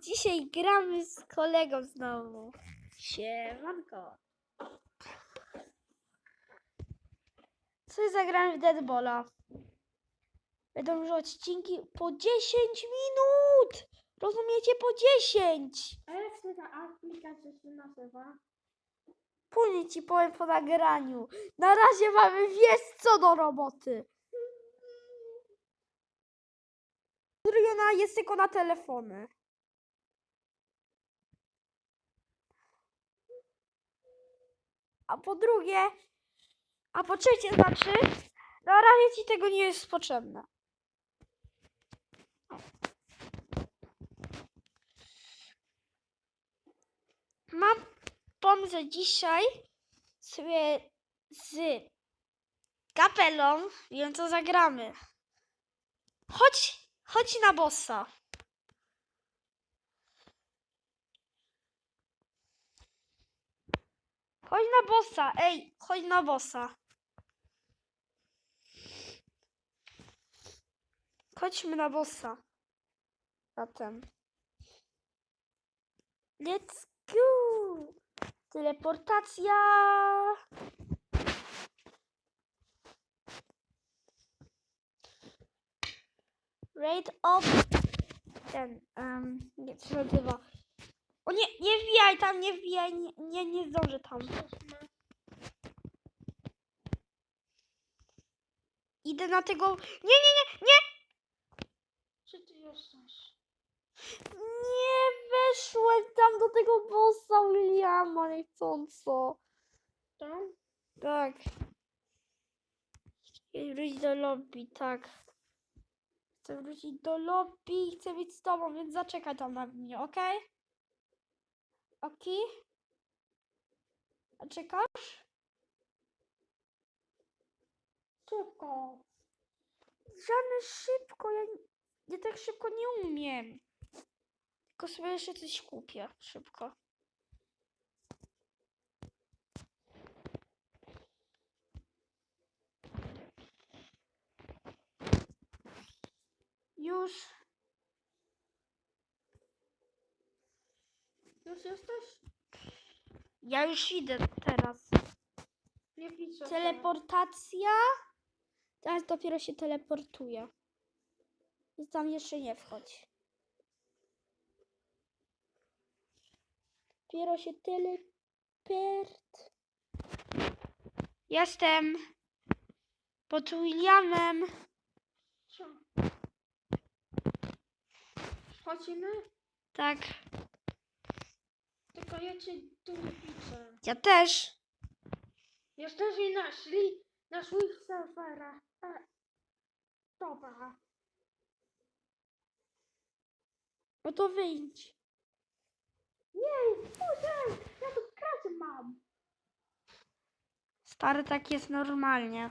Dzisiaj gramy z kolegą znowu. Siemanko. Co zagramy w Deadbola? Będą już odcinki po 10 minut! Rozumiecie? Po 10! A jak się ta aplikacja się nazywa? Później ci powiem po nagraniu. Na razie mamy wiesz co do roboty. Juliana jest tylko na telefony. A po drugie, a po trzecie znaczy, na razie ci tego nie jest potrzebne. Mam pomysł dzisiaj sobie z kapelą, wiem co zagramy. Chodź, chodź na bossa. Chodź na bossa, ej, chodź na bossa. Chodźmy na bossa. Zatem. Let's go! Teleportacja! Raid of ten, um, nie, nazywa? O nie, nie wbijaj tam, nie wbijaj, nie, nie, nie zdążę tam. Idę na tego, nie, nie, nie, nie, Czy ty jesteś? nie weszłem tam do tego bossa Williama niechcąco. Tam? Tak. Chcę wrócić do lobby, tak. Chcę wrócić do lobby i chcę być z tobą, więc zaczekaj tam na mnie, okej? Okej? A czekasz? Szybko. Żadne szybko, ja, ja tak szybko nie umiem. Tylko sobie jeszcze coś kupię szybko. Już. Już jesteś? Ja już idę teraz. Teleportacja. Teraz dopiero się teleportuje. Więc tam jeszcze nie wchodź. Dopiero się teleport. Jestem. Pod Williamem. Co? Chodzimy? Tak. Tylko ja cię tu nie piszę. Ja też. Jesteśmy naszli na swoich serwerach. E, dobra. No to wyjdź. Nie, spójrz, ja tu pracę mam. Stary, tak jest normalnie.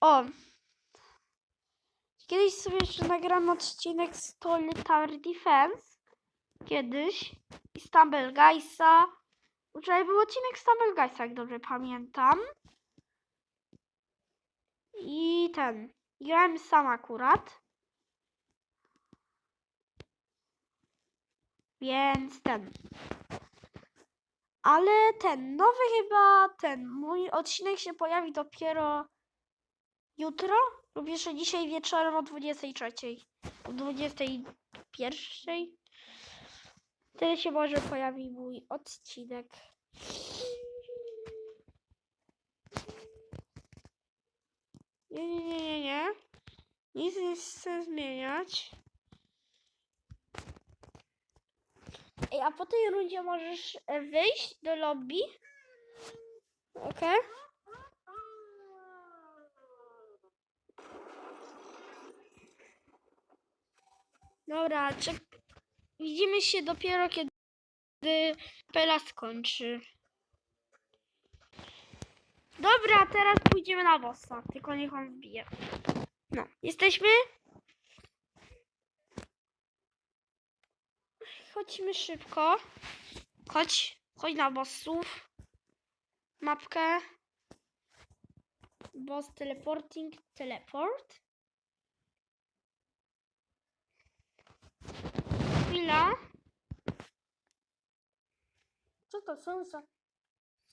O! Kiedyś sobie jeszcze nagram odcinek z Tower Defense. Kiedyś. I Stumble Guysa. Wczoraj był odcinek Stumble Guysa, jak dobrze pamiętam. I ten. Grałem sam akurat. Więc ten. Ale ten nowy chyba ten mój odcinek się pojawi dopiero jutro lub jeszcze dzisiaj wieczorem o 23. O 21. Wtedy się może pojawi mój odcinek. Nie, nie, nie, nie, nie. Nic nie chcę zmieniać. Ej, a po tej rundzie możesz e, wyjść do lobby. Okej. Dobra, czek... widzimy się dopiero kiedy Pela skończy. Dobra, teraz pójdziemy na bossa, tylko niech on wbije. No, jesteśmy? Chodźmy szybko. Chodź, chodź na bossów. Mapkę. boss teleporting, teleport. Chwila. Co to są za...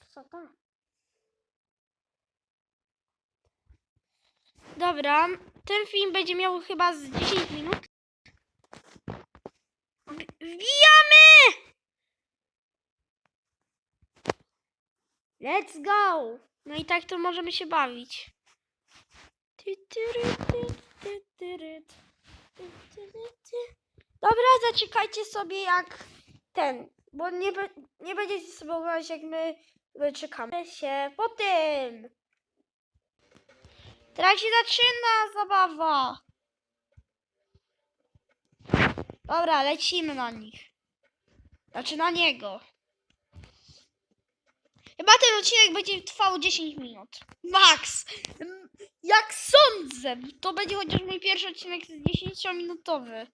Co to? Dobra, ten film będzie miał chyba z 10 minut. Wb- Wbijamy! Let's go! No i tak to możemy się bawić. Ty, tyry, ty, ty, tyry, ty, tyry, ty. Dobra, zaczekajcie sobie jak ten, bo nie, nie będziecie sobie oglądać jak my my czekamy się po tym. Teraz się zaczyna zabawa. Dobra, lecimy na nich. Znaczy na niego. Chyba ten odcinek będzie trwał 10 minut. Max! Jak sądzę, to będzie chociaż mój pierwszy odcinek z 10-minutowy.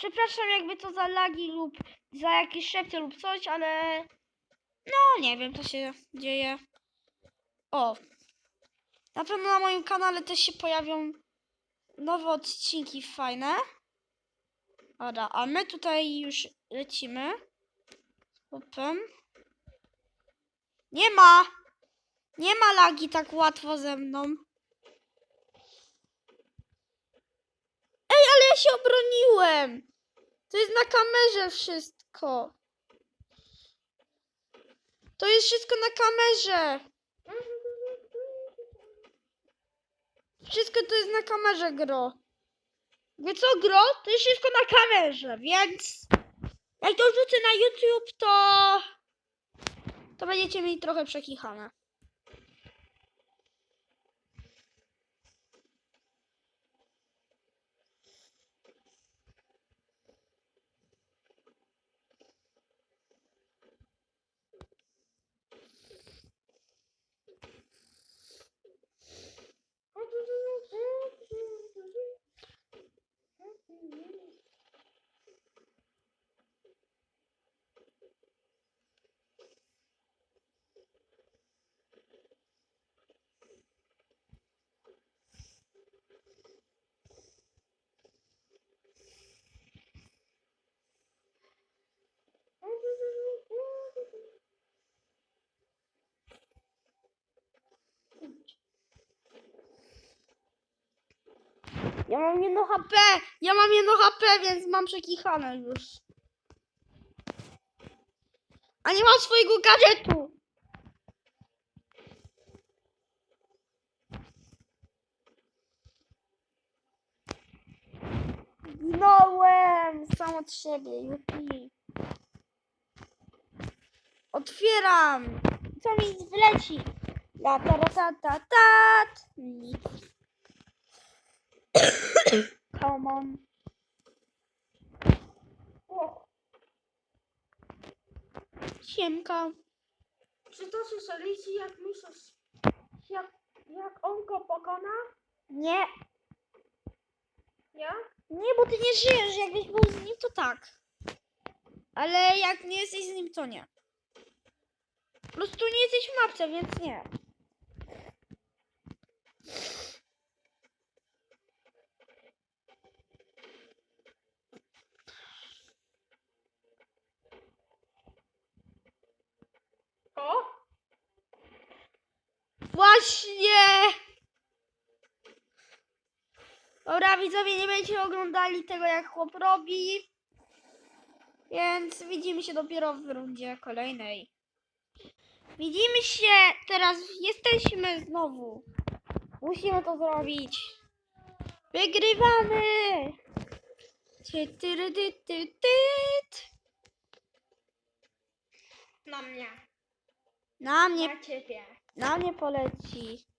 Przepraszam jakby to za lagi lub za jakieś szepty lub coś, ale no nie wiem co się dzieje. O! Na pewno na moim kanale też się pojawią nowe odcinki fajne. Dobra, a my tutaj już lecimy. Hopem. Nie ma! Nie ma lagi tak łatwo ze mną. Ej, ale ja się obroniłem! To jest na kamerze wszystko. To jest wszystko na kamerze. Wszystko to jest na kamerze, gro. Wie co, gro? To jest wszystko na kamerze, więc jak to wrzucę na YouTube, to to będziecie mieli trochę przekichane. Ja mam jedno HP! Ja mam jedno HP, więc mam przekichane już. A nie mam swojego gadżetu! Zginąłem sam od siebie, jupi. Otwieram! Co mi wleci? La ta ta ta ta ta. Nic. Come on. O, Siemka. czy to słyszeliście, jak myślisz, jak, jak on go pokona? Nie, Ja? Nie, bo ty nie żyjesz. Jakbyś był z nim, to tak. Ale jak nie jesteś z nim, to nie. Po prostu nie jesteś w mapce, więc nie. O? Właśnie! Dobra, widzowie, nie będziecie oglądali tego, jak chłop robi. Więc widzimy się dopiero w rundzie kolejnej. Widzimy się teraz. Jesteśmy znowu. Musimy to zrobić. Wygrywamy! Ty, ty, ty, ty, ty. Na mnie. Na mnie, Na ciebie. na mnie poleci.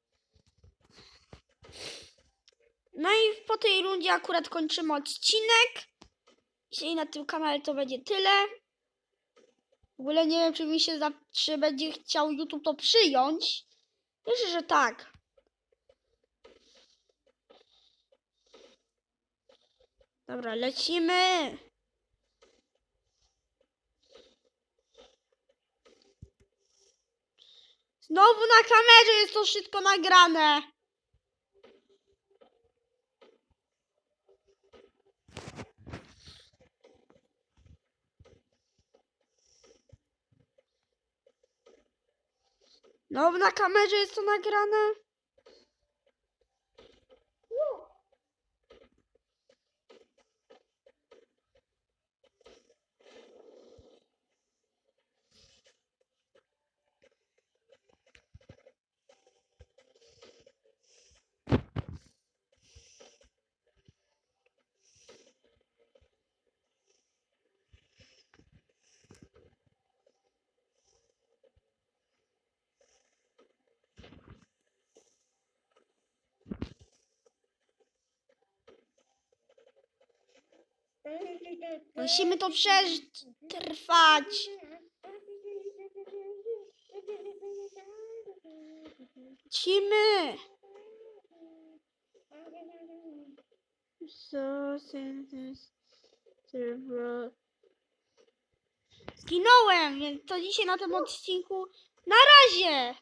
No i po tej rundzie akurat kończymy odcinek. Dzisiaj na tym kanale to będzie tyle. W ogóle nie wiem, czy mi się za, czy będzie chciał YouTube to przyjąć. Myślę, że tak. Dobra, lecimy. Znowu na kamerze jest to wszystko nagrane. Znowu na kamerze jest to nagrane. Musimy to przetrwać. Cimy. So Zginąłem, więc to dzisiaj na tym odcinku. Na razie!